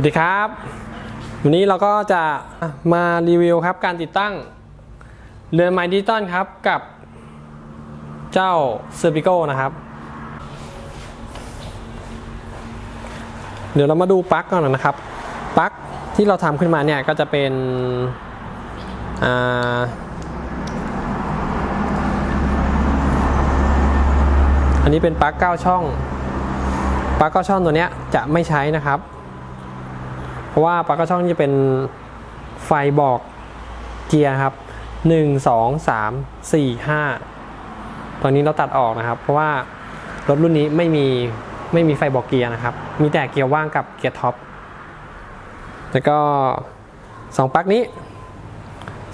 วัสดีครับ วันนี้เราก็จะมารีวิวครับการติดตั้งเรือนไม้ดิจิตอลครับกับเจ้าเซอร์ i ิโกนะครับ เดี๋ยวเรามาดูปลั๊กก่อนนะครับปลั๊กที่เราทำขึ้นมาเนี่ยก็จะเป็นอันนี้เป็นปลั๊ก9ช่องปลั๊ก9ช่องตัวเนี้ยจะไม่ใช้นะครับ เพราะว่าปลั๊ก9ช่องจะเป็นไฟบอกเกียร์ครับ 1 2 3 4 5 ตอนนี้เราตัดออกนะครับ เพราะว่ารถรุ่นนี้ไม่มีไม่มีไฟบอกเกียร์นะครับ มีแต่เกียร์ว่างกับเกียร์ท็อป แล้วก็สองปลั๊กนี้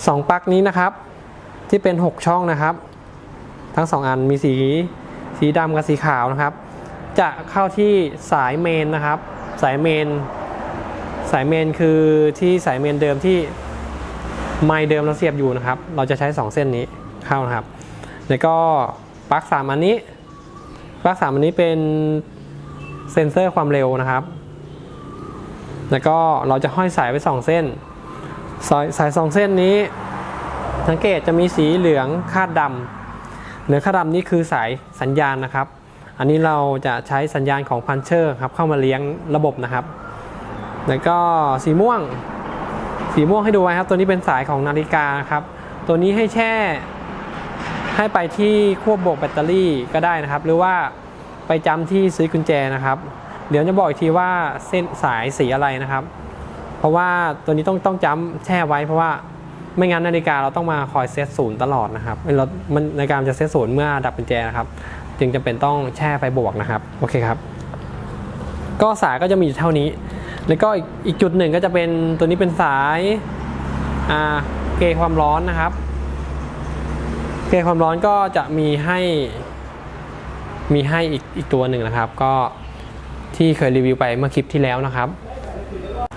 สองปลั๊กนี้นะครับ ที่เป็น 6 ช่องนะครับ ทั้ง 2 อันมีสี สีดำกับสีขาวนะครับ จะเข้าที่สายเมนนะครับ สายเมน สายเมนคือที่สายเมนเดิมที่ไมค์เดิมเราเสียบอยู่นะครับ เราจะใช้ 2 เส้นนี้เข้านะครับแล้วก็ปลั๊กสามอันนี้ปลั๊กสามอันนี้เป็นเซ็นเซอร์ความเร็วนะครับ แล้วก็เราจะห้อยสายไว้2เส้น สายสายสองเส้นนี้สังเกตจะมีสีเหลืองคาดดำเหลืองคาดดำนี่คือสายสัญญาณนะครับ อันนี้เราจะใช้สัญญาณของพันเชอร์ครับเข้ามาเลี้ยงระบบนะครับ แล้วก็สีม่วง สีม่วงให้ดูไว้ครับ ตัวนี้เป็นสายของนาฬิกาครับ ตัวนี้ให้แช่ ให้ไปที่ควบโบกแบตเตอรี่ก็ได้นะครับ หรือว่าไปจำที่ซื้อกุญแจนะครับ เดี๋ยวจะบอกอีกทีว่าเส้นสายสีอะไรนะครับ เพราะว่าตัวนี้ต้องต้องจำแช่ไว้เพราะว่าไม่งั้นนาฬิกาเราต้องมาคอยเซตศูนย์ตลอดนะครับเรามันนาฬิกาจะเซตศูนย์เมื่อดับกุญแจนะครับ จึงจำเป็นต้องแช่ไฟบวกนะครับ โอเคครับ ก็สายก็จะมีอยู่เท่านี้ แล้วก็อีกจุดหนึ่งก็จะเป็นตัวนี้เป็นสายอ่าเกยความร้อนนะครับ เกยความร้อนก็จะมีให้มีให้อีกอีกตัวหนึ่งนะครับ ก็ที่เคยรีวิวไปเมื่อคลิปที่แล้วนะครับ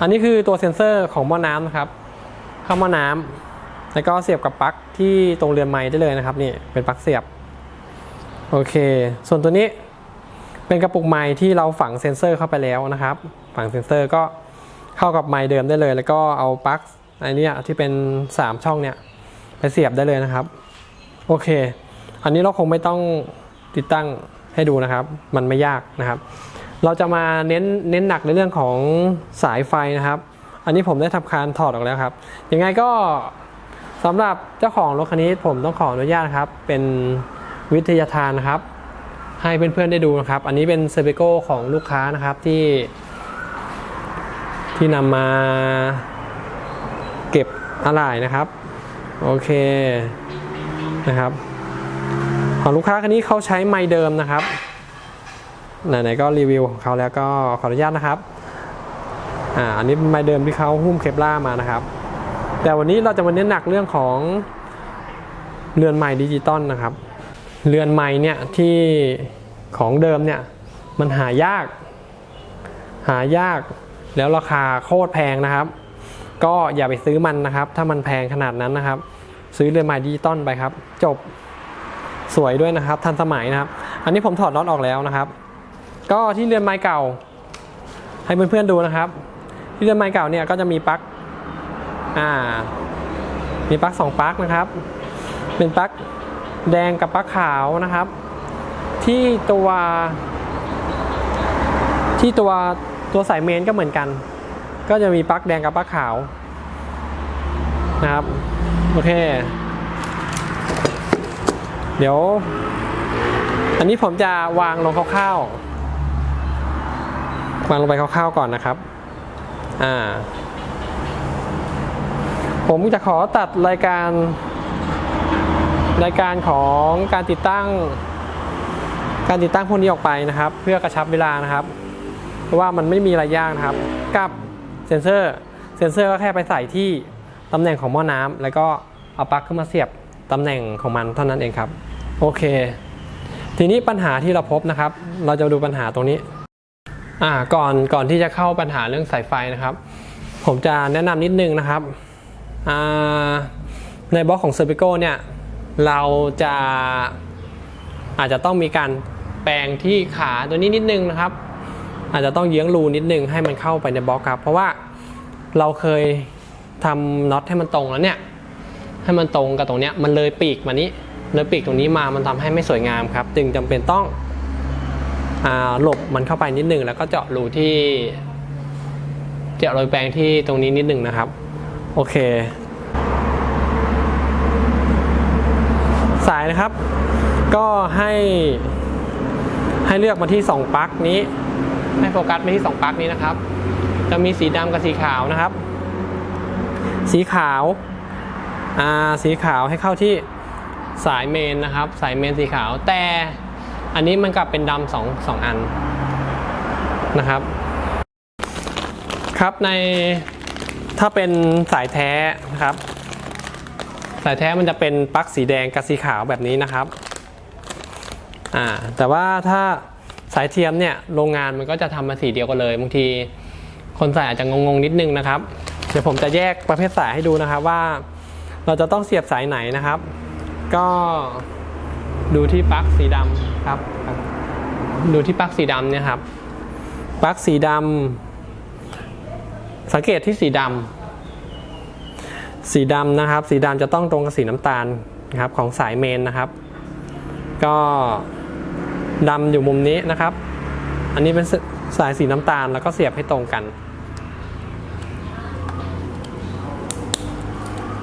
อันนี้คือตัวเซ็นเซอร์ของหม้อน้ำนะครับ เข้าหม้อน้ำแล้วก็เสียบกับปลั๊กที่ตรงเรือนไม้ได้เลยนะครับนี่เป็นปลั๊กเสียบโอเค ส่วนตัวนี้เป็นกระปุกไม้ที่เราฝังเซ็นเซอร์เข้าไปแล้วนะครับ ฝั่งเซ็นเซอร์ก็เข้ากับไม้เดิมได้เลย แล้วก็เอาปลั๊กอันนี้ที่เป็น 3 ช่องเนี่ยไปเสียบได้เลยนะครับ โอเค อันนี้เราคงไม่ต้องติดตั้งให้ดูนะครับ มันไม่ยากนะครับ เราจะมาเน้นเน้นหนักในเรื่องของสายไฟนะครับ อันนี้ผมได้ทำการถอดออกแล้วครับ ยังไงก็สำหรับเจ้าของรถคันนี้ผมต้องขออนุญาตครับ เป็นวิทยาทานนะครับ ให้เพื่อนๆได้ดูนะครับ อันนี้เป็นเซเบโกของลูกค้านะครับที่ ที่นำมาเก็บอะไหล่นะครับ โอเคนะครับ ของลูกค้าคันนี้เขาใช้ไม้เดิมนะครับไหนๆก็รีวิวของเขาแล้วก็ขออนุญาตนะครับอ่าอันนี้ไม้เดิมที่เขาหุ้มเคปล่ามานะครับ แต่วันนี้เราจะมาเน้นหนักเรื่องของเรือนไม้ดิจิตอลนะครับ เรือนไม้เนี่ยที่ของเดิมเนี่ยมันหายาก หายาก แล้วราคาโคตรแพงนะครับ ก็อย่าไปซื้อมันนะครับ ถ้ามันแพงขนาดนั้นนะครับ ซื้อเรือนไม้ดิจิตอลไปครับ จบสวยด้วยนะครับ ทันสมัยนะครับ อันนี้ผมถอดน็อตออกแล้วนะครับ ก็ที่เรือนไม้เก่า ให้เพื่อนๆดูนะครับ ที่เรือนไม้เก่าเนี่ยก็จะมีปลั๊กอ่า มีปลั๊กสองปลั๊กนะครับ เป็นปลั๊กแดงกับปลั๊กขาวนะครับ ที่ตัวที่ตัว ตัวสายเมนก็เหมือนกัน ก็จะมีปลั๊กแดงกับปลั๊กขาวนะครับ โอเค เดี๋ยว อันนี้ผมจะวางลงคร่าวๆวางลงไปคร่าวๆก่อนนะครับ อ่า ผมจะขอตัดรายการรายการของการติดตั้ง การติดตั้งพวกนี้ออกไปนะครับ เพื่อกระชับเวลานะครับ เพราะว่ามันไม่มีอะไรยากนะครับ กับเซนเซอร์ เซนเซอร์ก็แค่ไปใส่ที่ตำแหน่งของหม้อน้ำแล้วก็เอาปลั๊กขึ้นมาเสียบตำแหน่งของมันเท่านั้นเองครับ โอเค ทีนี้ปัญหาที่เราพบนะครับ เราจะดูปัญหาตรงนี้อ่าก่อนก่อนที่จะเข้าปัญหาเรื่องสายไฟนะครับ ผมจะแนะนำนิดนึงนะครับอ่าในบล็อกของ s e r p i c o เนี่ยเราจะอาจจะต้องมีการแปลงที่ขาตัวนี้นิดนึงนะครับ อาจจะต้องเยื้องรูนิดนึงให้มันเข้าไปในบล็อกครับ เพราะว่าเราเคยทำน็อตให้มันตรงแล้วเนี่ยให้มันตรงกับตรงเนี้ยมันเลยปีกมานี้เลยปีกตรงนี้มามันทำให้ไม่สวยงามครับ จึงจำเป็นต้องอหลบมันเข้าไปนิดนึงแล้วก็เจาะรูที่เจาะรอยแปลงที่ตรงนี้นิดนึงนะครับ โอเค สายนะครับ ก็ให้ให้เลือกมาที่ 2ปลั๊กนี้ ให้โฟกัสไปที่ 2 ปลั๊กนี้นะครับ จะมีสีดำกับสีขาวนะครับ สีขาวอ่าสีขาวให้เข้าที่สายเมนนะครับ สายเมนสีขาว แต่อันนี้มันกลับเป็นดำสองสองอันนะครับ ครับในถ้าเป็นสายแท้นะครับ สายแท้มันจะเป็นปลั๊กสีแดงกับสีขาวแบบนี้นะครับอ่าแต่ว่าถ้าายเทียมเนี่ยโรงงานมันก็จะทำมาสีเดียวกันเลยบางทีคนใส่อาจจะงงๆนิดนึงนะครับ เดี๋ยวผมจะแยกประเภทสายให้ดูนะครับว่า เราจะต้องเสียบสายไหนนะครับ ก็ดูที่ปลั๊กสีดำครับ ดูที่ปลั๊กสีดำเนี่ยครับปลั๊กสีดำสังเกตที่สีดำสีดำนะครับ สีดำจะต้องตรงกับสีน้ำตาลนะครับของสายเมนนะครับ ก็ ดำอยู่มุมนี้นะครับ อันนี้เป็นสายสีน้ำตาลแล้วก็เสียบให้ตรงกัน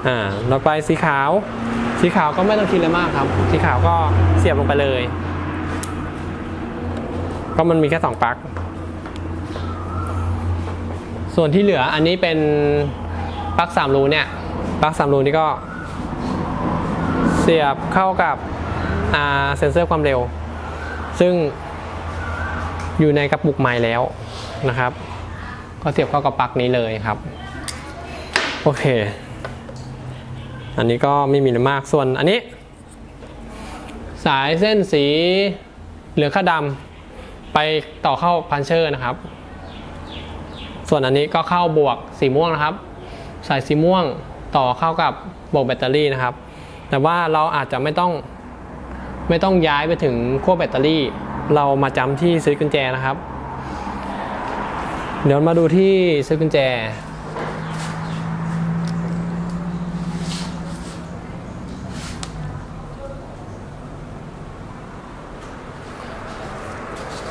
อ่าเราไปสีขาว สีขาวก็ไม่ต้องคิดอะไรมากครับ สีขาวก็เสียบลงไปเลย ก็มันมีแค่สองปลั๊ก ส่วนที่เหลืออันนี้เป็นปลั๊กสามรูเนี่ยปลั๊กสามรูนี่ก็ เสียบเข้ากับอ่าเซ็นเซอร์ความเร็ว ซึ่งอยู่ในกระปุกใหม่แล้วนะครับ ก็เสียบเข้ากับปลั๊กนี้เลยครับ โอเค อันนี้ก็ไม่มีอะไรมากส่วนอันนี้ สายเส้นสีเหลืองข้าดำไปต่อเข้าพันเชอร์นะครับ ส่วนอันนี้ก็เข้าบวกสีม่วงนะครับ สายสีม่วงต่อเข้ากับบวกแบตเตอรี่นะครับ แต่ว่าเราอาจจะไม่ต้อง ไม่ต้องย้ายไปถึงขั้วแบตเตอรี่ เรามาจำที่ซื้อกุญแจนะครับ เดี๋ยวมาดูที่ซื้อกุญแจ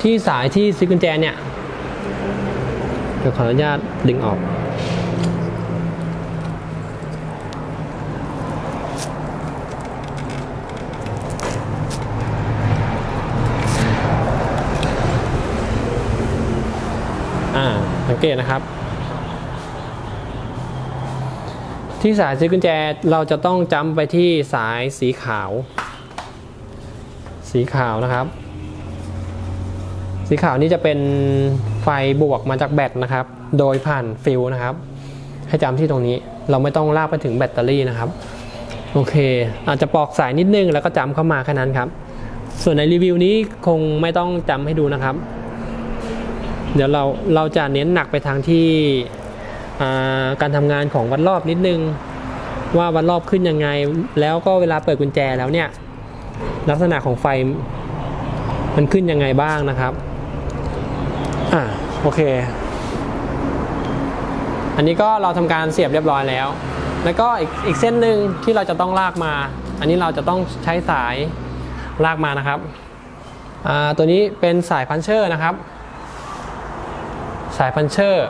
ที่สายที่ซื้อกุญแจเนี่ยเดี๋ยวขออนุญาตดึงออก อ่า สัง เกตนะครับ ที่สายซื้อกุญแจเราจะต้องจำไปที่สายสีขาว สีขาวนะครับ สีขาวนี่จะเป็นไฟบวกมาจากแบตนะครับ โดยผ่านฟิลนะครับ ให้จำที่ตรงนี้เราไม่ต้องลากไปถึงแบตเตอรี่นะครับ โอเค อาจจะปอกสายนิดนึงแล้วก็จำเข้ามาแค่นั้นครับ ส่วนในรีวิวนี้คงไม่ต้องจำให้ดูนะครับ เดี๋ยวเราเราจะเน้นหนักไปทางที่าการทำงานของวัดรอบนิดนึง ว่าวัดรอบขึ้นยังไง แล้วก็เวลาเปิดกุญแจแล้วเนี่ย ลักษณะของไฟมันขึ้นยังไงบ้างนะครับอะโอเค อันนี้ก็เราทำการเสียบเรียบร้อยแล้ว แล้วก็อีกอีกเส้นหนึ่งที่เราจะต้องลากมา อันนี้เราจะต้องใช้สายลากมานะครับอ่าตัวนี้เป็นสายพันเชอร์นะครับ สายพันเชอร์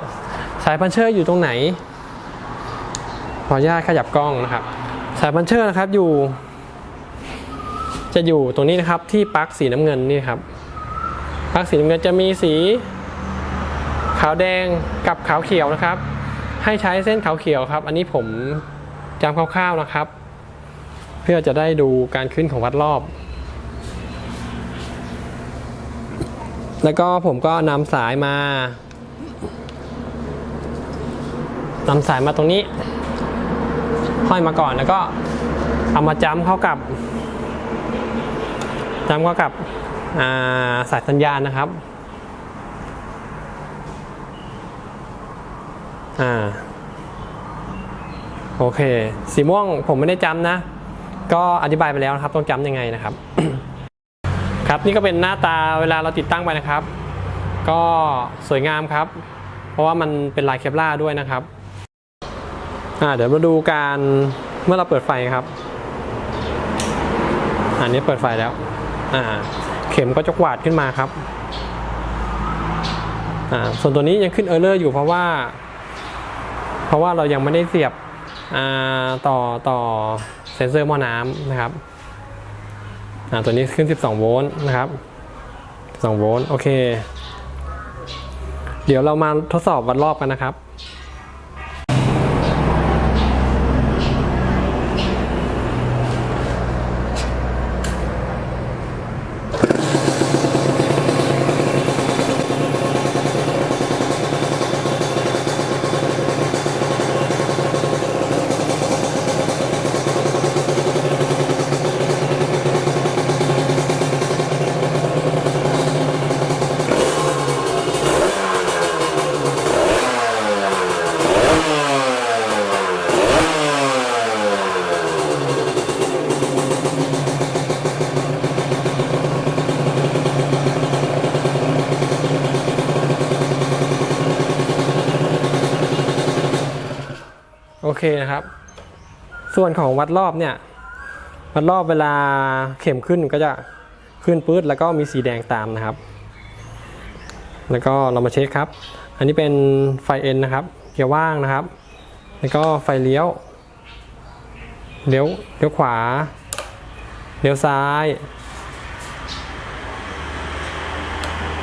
สายพันเชอร์อยู่ตรงไหน ขออนุญาตขยับกล้องนะครับ สายพันเชอร์นะครับอยู่ จะอยู่ตรงนี้นะครับที่ปลั๊กสีน้ำเงินนี่ครับปลั๊กสีน้ำเงินจะมีสี ขาวแดงกับขาวเขียวนะครับ ให้ใช้เส้นขาวเขียวครับ อันนี้ผมจำคร่าวๆนะครับ เพื่อจะได้ดูการขึ้นของวัดรอบแล้วก็ผมก็นำสายมา นำสายมาตรงนี้ ห้อยมาก่อนแล้วก็เอามาจ้ำเข้ากับจำก็กับาสายสัญญาณนะครับอ่าโอเค สีม่วงผมไม่ได้จำนะ ก็อธิบายไปแล้วนะครับ ต้องจำยังไงนะครับ ครับนี่ก็เป็นหน้าตาเวลาเราติดตั้งไปนะครับ ก็สวยงามครับ เพราะว่ามันเป็นลายเคปลาร์ด้วยนะครับ อ่าเดี๋ยวมาดูการเมื่อเราเปิดไฟครับอันนี้เปิดไฟแล้ว อ่า เข็มก็จะกวาดขึ้นมาครับ อ่า ส่วนตัวนี้ยังขึ้นเออร์เลอร์อยู่เพราะว่า เพราะว่าเรายังไม่ได้เสียบ อ่า ต่อต่อเซนเซอร์หม้อน้ำนะครับ อ่า ตัวนี้ขึ้น 12 โวลต์นะครับ 12 โวลต์ โอเค เดี๋ยวเรามาทดสอบวัดรอบกันนะครับ เคนะครับ ส่วนของวัดรอบเนี่ย วัดรอบเวลาเข็มขึ้นก็จะขึ้นปื๊ดแล้วก็มีสีแดงตามนะครับ แล้วก็เรามาเช็คครับ อันนี้เป็นไฟเอ็นนะครับ เกียร์ว่างนะครับ แล้วก็ไฟเลี้ยว เลี้ยว เลี้ยวขวา เลี้ยวซ้าย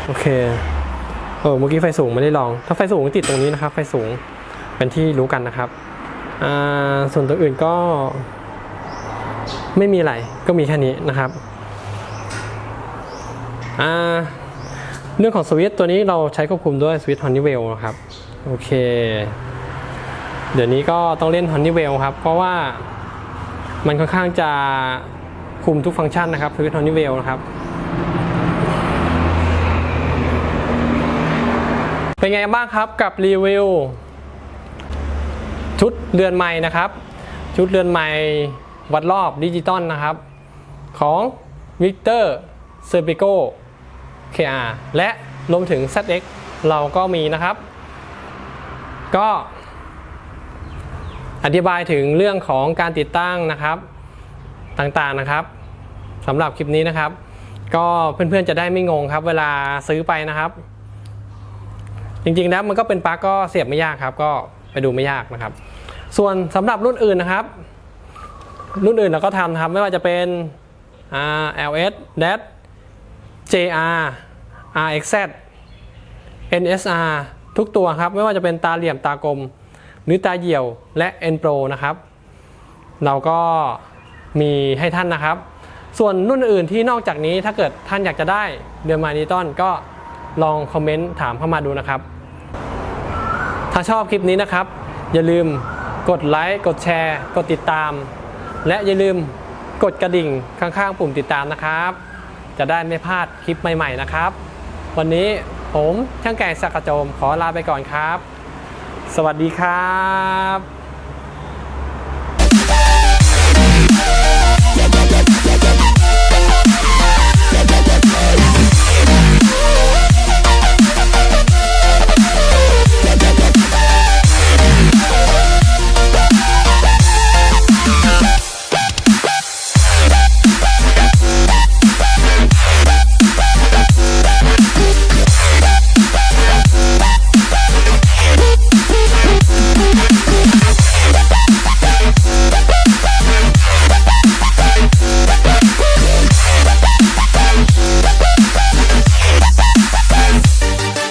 โอเค เออ เมื่อกี้ไฟสูงไม่ได้ลอง ถ้าไฟสูงติดตรงนี้นะครับ ไฟสูง เป็นที่รู้กันนะครับ ส่วนตัวอื่นก็ไม่มีอะไรก็มีแค่นี้นะครับเรื่องของสวิตตัวนี้เราใช้ควบคุมด้วยสวิตฮอนนี่เวลนะครับ โอเค เดี๋ยวนี้ก็ต้องเล่นฮอนนี่เวลครับ เพราะว่ามันค่อนข้างจะคุมทุกฟังก์ชันนะครับสวิตฮอนนี่เวลนะครับ เป็นไงบ้างครับกับรีวิว ชุดเรือนไม้นะครับ ชุดเรือนไม้วัดรอบดิจิตอลนะครับ ของ Victor s e r p i c o KR และรวมถึง ZX เราก็มีนะครับ ก็อธิบายถึงเรื่องของการติดตั้งนะครับต่างๆนะครับสำหรับคลิปนี้นะครับ ก็เพื่อนๆจะได้ไม่งงครับ เวลาซื้อไปนะครับ จริงๆแล้วมันก็เป็นปลั๊กก็เสียบไม่ยากครับ ก็ไปดูไม่ยากนะครับ ส่วนสำหรับรุ่นอื่นนะครับ รุ่นอื่นเราก็ทำนะครับ ไม่ว่าจะเป็น R LS DAT JR RXZ NSR ทุกตัวครับ ไม่ว่าจะเป็นตาเหลี่ยมตากลม หรือตาเหี่ยวและ N Pro นะครับ เราก็มีให้ท่านนะครับ ส่วนรุ่นอื่นที่นอกจากนี้ถ้าเกิดท่านอยากจะได้เดือนมาดิตอนก็ลองคอมเมนต์ถามเข้ามาดูนะครับ ถ้าชอบคลิปนี้นะครับ อย่าลืม กดไลค์กดแชร์ กดติดตาม และอย่าลืมกดกระดิ่งข้างๆปุ่มติดตามนะครับ จะได้ไม่พลาดคลิปใหม่ ๆนะครับ วันนี้ผมช่างแก่สักกระโจมขอลาไปก่อนครับ สวัสดีครับ